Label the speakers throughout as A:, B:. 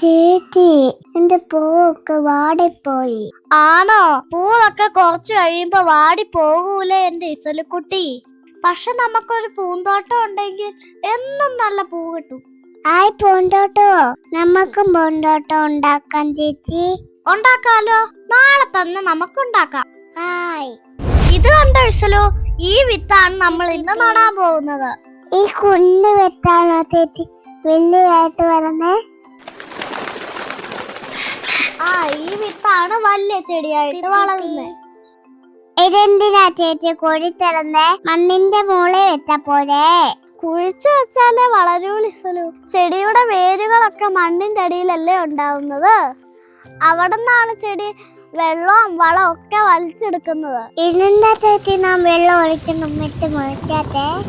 A: ചേച്ചി എന്റെ പൂവൊക്കെ വാടിപ്പോയി.
B: ആണോ? പൂവൊക്കെ കുറച്ച് കഴിയുമ്പോ വാടി പോകൂലേ എന്റെ ഇസലുക്കുട്ടി? പക്ഷെ നമുക്കൊരു പൂന്തോട്ടം ഉണ്ടെങ്കിൽ എന്നും നല്ല പൂ കിട്ടും.
A: ആയി പൂന്തോട്ടോ നമുക്കും പൂന്തോട്ടം ഉണ്ടാക്കാം ചേച്ചി.
B: ഉണ്ടാക്കാലോ? നാളെ തന്നെ നമുക്കുണ്ടാക്കാം.
A: ഹായ്
B: ഇത് കണ്ടോ ഇസലു? ഈ വിത്താണ് നമ്മൾ ഇന്ന് നടാൻ പോകുന്നത്.
A: ഈ കുഞ്ഞു വിത്താണോ ചേച്ചി? വലിയതായിട്ട് വരുന്നേ?
B: ആ ഈ വിത്താണ് വലിയ ചെടിയായിട്ട് വളരുന്നത്
A: ഇതെന്തിനാ ചേച്ചി കൊടിത്തിറന്നേ മണ്ണിന്റെ മുകളിൽ വെച്ച പോലെ
B: കുഴിച്ചു വെച്ചാലേ വളരൂ ഇസലു. ചെടിയുടെ വേരുകളൊക്കെ മണ്ണിന്റെ അടിയിലല്ലേ ഉണ്ടാവുന്നത്? അവിടെ നിന്നാണ് ചെടി വെള്ളവും വളവും ഒക്കെ വലിച്ചെടുക്കുന്നത്.
A: നാം വെള്ളം ഒഴിക്കണം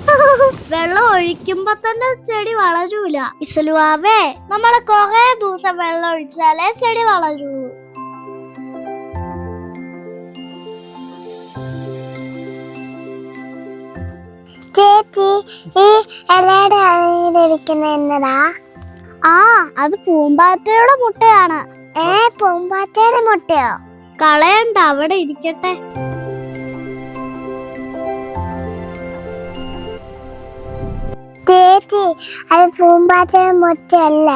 B: വെള്ളം ഒഴിക്കുമ്പോ തന്നെ ചെടി വളരൂല. ഇസലുവാവേ നമ്മൾ കൊറേ ദിവസം വെള്ളം ഒഴിച്ചാലേ ചെടി വളരൂ.
A: ചേച്ചി ഈ ഇലയുടെ അടിയിലിരിക്കുന്ന എന്നതാ?
B: ആ അത് പൂമ്പാറ്റയുടെ മുട്ടയാണ്.
A: ഏ പൂമ്പാറ്റയുടെ മുട്ടയോ?
B: കളയണ്ട അവിടെ ഇരിക്കട്ടെ.
A: ചേച്ചി അത് പൂമ്പാറ്റയുടെ മുട്ടയല്ല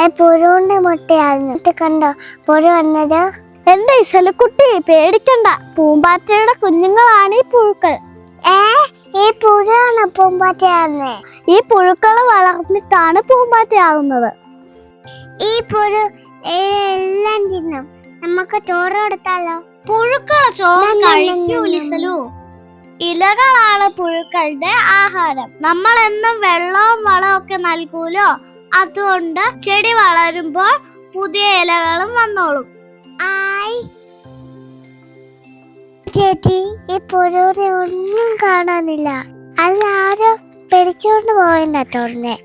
A: അത് പുഴുവിന്റെ മുട്ടയാണ് ഇത് കണ്ടോ പുഴു വന്നത്?
B: എന്റെ ഇസലുക്കുട്ടി പേടിക്കണ്ട പൂമ്പാറ്റയുടെ കുഞ്ഞുങ്ങളാണ് ഈ പുഴുക്കൾ.
A: ഏ ഈ പുഴുവാണ് പൂമ്പാറ്റയാന്ന്
B: ഈ പുഴുക്കൾ വളർന്നിട്ടാണ് പൂമ്പാറ്റയാകുന്നത്
A: ഈ പുഴു എല്ലാം നമുക്ക് ചോറ് കൊടുത്താലോ?
B: പുഴുക്കള ചോറ്
A: നന്ന,
B: കഴിക്കൂ
A: നന്ന,
B: ഇലകളാണ് പുഴുക്കളുടെ ആഹാരം. നമ്മൾ എന്നും വെള്ളവും വളവും ഒക്കെ നൽകൂലോ? അതുകൊണ്ട് ചെടി വളരുമ്പോൾ പുതിയ ഇലകളും വന്നോളും.
A: ആയി. ചേച്ചി ഈ പുഴുവിനെ ഒന്നും കാണാനില്ല. അല്ലാരോ പിടിച്ചോണ്ട് പോയെന്നാ തോന്നുന്നേ.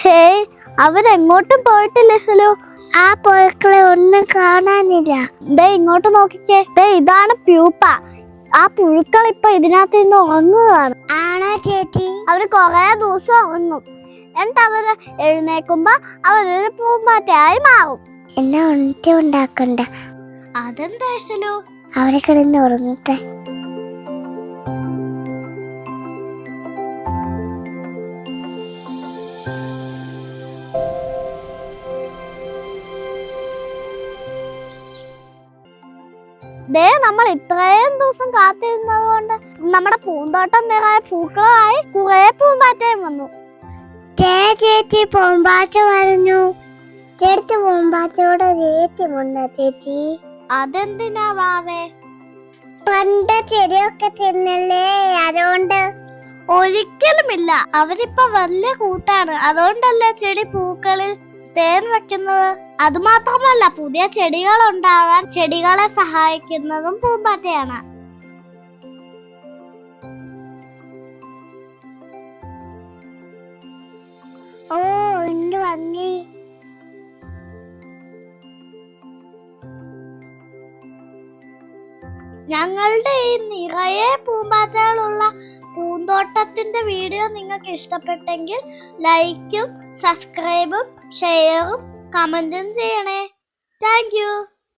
B: ഹേയ് അവരെങ്ങോട്ടും പോയിട്ടില്ല ലിസലു.
A: ആ പുഴുക്കളെ ഒന്നും കാണാനില്ല.
B: ദേ ഇങ്ങോട്ട് നോക്കിക്കേ. ദേ ഇതാണ് പ്യൂപ്പ. ആ പുഴുക്കൾ ഇപ്പൊ ഇതിനകത്ത് നിന്ന് ഉറങ്ങുകയാണ്.
A: ആണോ ചേച്ചി?
B: അവർ കൊറേ ദിവസം ഉറങ്ങും. എന്നിട്ട് അവർ എഴുന്നേക്കുമ്പോ അവരൊരു പൂമ്പാറ്റയായി മാറും.
A: എന്നെ ഉണറ്റി ഉണ്ടാക്കണ്ട.
B: അതെന്താ
A: അവരെ കിടന്ന് ഉറങ്ങട്ടെ.
B: ദേ നമ്മൾ ഇത്രയും ദിവസം കാത്തിരുന്നത് കൊണ്ട് നമ്മുടെ പൂന്തോട്ടം നിറയെ പൂക്കളായി കുറെ പൂമ്പാറ്റയും വന്നു.
A: ചേച്ചി പൂമ്പാറ്റ പറഞ്ഞു ചേച്ചി പൂമ്പാറ്റയോട് ചേച്ചി ഉണ്ടോ ചേച്ചി.
B: അതെന്തിനാ വാവേ?
A: പണ്ട് ചെടിയൊക്കെ തിന്നല്ലേ അതുകൊണ്ട്.
B: ഒരിക്കലുമില്ല. അവരിപ്പൊ വലിയ കൂട്ടാണ്. അതുകൊണ്ടല്ലേ ചെടി പൂക്കളിൽ തേൻ വെക്കുന്നത് അതുമാത്രമല്ല പുതിയ ചെടികൾ ഉണ്ടാകാൻ ചെടികളെ സഹായിക്കുന്നതും പൂമ്പാറ്റയാണ്.
A: ഓ ഉണ്ട് ഭംഗി.
B: ഞങ്ങളുടെ ഈ നിറയെ പൂമ്പാറ്റകളുള്ള പൂന്തോട്ടത്തിന്റെ വീഡിയോ നിങ്ങൾക്ക് ഇഷ്ടപ്പെട്ടെങ്കിൽ ലൈക്കും സബ്സ്ക്രൈബും ഷെയറും കമന്റും ചെയ്യണേ. താങ്ക്